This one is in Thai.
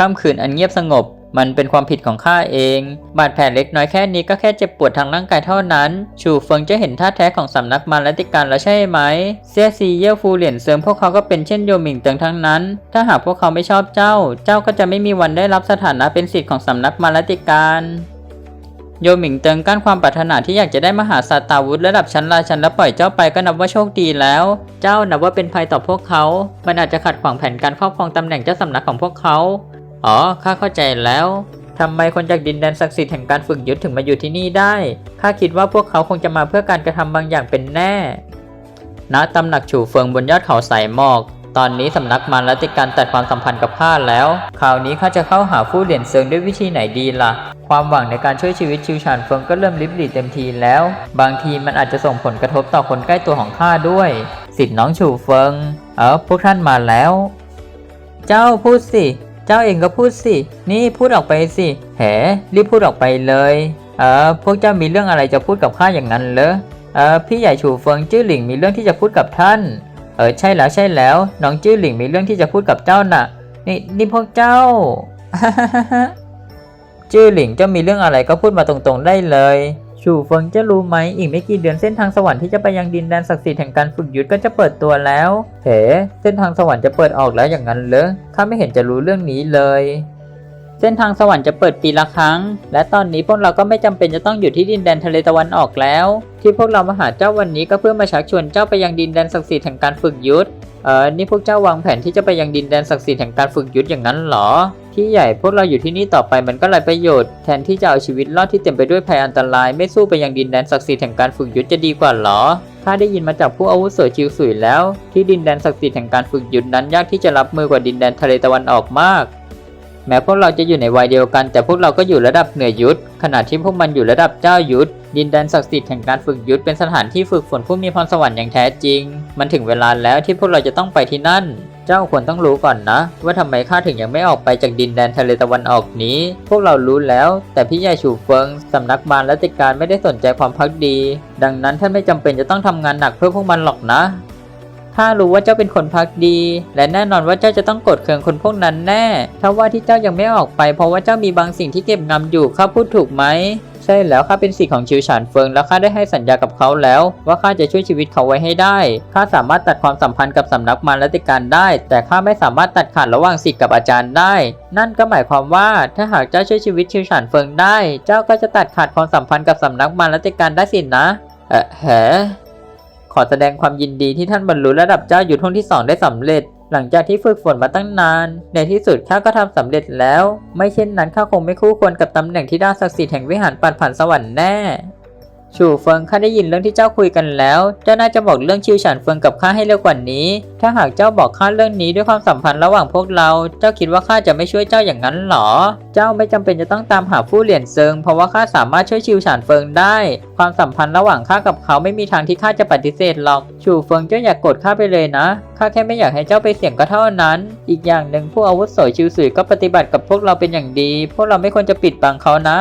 ค่ำคืนอันเงียบสงบ มันเป็นความผิดของข้าเอง บาดแผลเล็กน้อยแค่นี้ก็แค่เจ็บปวดทางร่างกายเท่านั้น ชูเฟิงจะเห็นท่าแท้ของสำนักมารลัติการแล้วใช่ไหม เซียซีเย่ฟูเหรียญเซิงพวกเขาก็เป็นเช่นโยมิงเติงทั้งนั้น ถ้าหากพวกเขาไม่ชอบเจ้า เจ้าก็จะไม่มีวันได้รับสถานะเป็นศิษย์ของสำนักมารลัติการโยหมิงเติงกั้นความปรารถนาที่อยากจะได้มหาศาสตาวุธระดับชั้นราชันและปล่อยเจ้าไปก็นับว่าโชคดีแล้ว เจ้านับว่าเป็นภัยต่อพวกเขา มันอาจจะขัดขวางแผนการครอบครองตำแหน่งเจ้าสำนักของพวกเขา อ๋อ ข้าเข้าใจแล้วทำไมคนจากดินแดนศักดิ์สิทธิ์แห่งการฝึกยุทธถึงมาอยู่ที่นี่ได้ ข้าคิดว่าพวกเขาคงจะมาเพื่อการกระทำบางอย่างเป็นแน่ ณ ตำหนักฉูเฟิงบนยอดเขาสายหมอก ตอนนี้สำนักมารลัติการตัดความสัมพันธ์กับข้าแล้ว คราวนี้ข้าจะเข้าหาผู้เหรียญเซิงด้วยวิธีไหนดีล่ะ ความหวังในการช่วยชีวิตชิวชานเฟิงก็เริ่มลิบหลีเต็มทีแล้ว บางทีมันอาจจะส่งผลกระทบต่อคนใกล้ตัวของข้าด้วย สิทธิ์น้องฉูเฟิง เออพวกท่านมาแล้ว เจ้าพูดสิ เจ้าเองก็พูดสิ นี่พูดออกไปสิ แหรีบพูดออกไปเลย เออ พวกเจ้ามีเรื่องอะไรจะพูดกับข้าอย่างนั้นเหรอ เออ พี่ใหญ่ฉูเฟิงจื้อหลิงมีเรื่องที่จะพูดกับท่าน เออ ใช่แล้วใช่แล้ว น้องจื้อหลิงมีเรื่องที่จะพูดกับเจ้าน่ะ นี่นี่พวกเจ้า จื้อหลิงเจ้ามีเรื่องอะไรก็พูดมาตรงๆได้เลย ชูเฟิงจะรู้ไหมอีกไม่กี่เดือนเส้นทางสวรรค์ที่จะไปยังดินแดนศักดิ์สิทธิ์แห่งการฝึกยุทธก็จะเปิดตัวแล้วเฮ้เส้นทางสวรรค์จะเปิดออกแล้วอย่างนั้นเหรอข้าไม่เห็นจะรู้เรื่องนี้เลย เส้นทางสวรรค์จะเปิดปีละครั้ง และตอนนี้พวกเราก็ไม่จำเป็นจะต้องอยู่ที่ดินแดนทะเลตะวันออกแล้ว ที่พวกเรามาหาเจ้าวันนี้ก็เพื่อมาชักชวนเจ้าไปยังดินแดนศักดิ์สิทธิ์แห่งการฝึกยุทธเออนี่พวกเจ้าวางแผนที่จะไปยังดินแดนศักดิ์สิทธิ์แห่งการฝึกยุทธอย่างนั้นเหรอ พี่ใหญ่พวกเราอยู่ที่นี่ต่อไปมันก็ไรประโยชน์ แทนที่จะเอาชีวิตรอดที่เต็มไปด้วยภัยอันตราย ไม่สู้ไปยังดินแดนศักดิ์สิทธิ์แห่งการฝึกยุทธจะดีกว่าหรอข้าได้ยินมาจากผู้อาวุโสชิวสุยแล้ว ที่ดินแดนศักดิ์สิทธิ์แห่งการฝึกยุทธนั้นยากที่จะรับมือกว่าดินแดนทะเลตะวันออกมาก แม้พวกเราจะอยู่ในวัยเดียวกัน แต่พวกเราก็อยู่ระดับเหนือยุทธขณะที่พวกมันอยู่ระดับเจ้ายุทธดินแดนศักดิ์สิทธิ์แห่งการฝึกยุทธเป็นสถานที่ฝึกฝนผู้มีพรสวรรค์อย่างแท้จริง มันถึงเวลาแล้วที่พวกเราจะต้องไปที่นั่น เจ้าควรต้องรู้ก่อนนะ ว่าทำไมข้าถึงยังไม่ออกไปจากดินแดนทะเลตะวันออกนี้ พวกเรารู้แล้ว แต่พี่ใหญ่ฉูเฟิงสำนักมารและติการไม่ได้สนใจความพักดี ดังนั้นท่านไม่จำเป็นจะต้องทำงานหนักเพื่อพวกมันหรอกนะ ข้ารู้ว่าเจ้าเป็นคนพักดี และแน่นอนว่าเจ้าจะต้องกรธเคืองคนพวกนั้นแน่ถ้าว่าที่เจ้ายังไม่ออกไป เพราะว่าเจ้ามีบางสิ่งที่เก็บงำอยู่ข้าพูดถูกไหมใช่แล้วข้าเป็นสิทธิ์ของชิวฉานเฟิงแล้วข้าได้ให้สัญญากับเขาแล้ว ว่าข้าจะช่วยชีวิตเขาไว้ให้ได้ข้าสามารถตัดความสัมพันธ์กับสำนักมารลัติการได้ แต่ข้าไม่สามารถตัดขาดระหว่างสิทธิ์กับอาจารย์ได้ นั่นก็หมายความว่าถ้าหากเจ้าช่วยชีวิตชิวฉานเฟิงได้ เจ้าก็จะตัดขาดความสัมพันธ์กับสำนักมารลัติการได้สินะเออแห ขอแสดงความยินดีที่ท่านบรรลุระดับเจ้าอยู่ท่งที่2ได้สำเร็จ หลังจากที่ฝึกฝนมาตั้งนาน ในที่สุดข้าก็ทำสำเร็จแล้ว ไม่เช่นนั้นข้าคงไม่คู่ควรกับตำแหน่งที่ด้าศักดิ์สิทธิ์แห่งวิหารปันผ่านสวรรค์แน่ ชูเฟิงข้าได้ยินเรื่องที่เจ้าคุยกันแล้ว เจ้าน่าจะบอกเรื่องชิวฉานเฟิงกับข้าให้เร็วกว่านี้ ถ้าหากเจ้าบอกข้าเรื่องนี้ด้วยความสัมพันธ์ระหว่างพวกเรา เจ้าคิดว่าข้าจะไม่ช่วยเจ้าอย่างนั้นหรอ เจ้าไม่จำเป็นจะต้องตามหาผู้เหรียญเซิง เพราะว่าข้าสามารถช่วยชิวฉานเฟิงได้ ความสัมพันธ์ระหว่างข้ากับเขาไม่มีทางที่ข้าจะปฏิเสธหรอก ชูเฟิงเจ้าอย่ากกรธข้าไปเลยนะ ข้าแค่ไม่อยากให้เจ้าไปเสี่ยงก็เท่านั้น อีกอย่างหนึ่งผู้อาวุโสชิวสุยก็ปฏิบัติกับพวกเราเป็นอย่างดี พวกเราไม่ควรจะปิดบังเขานะ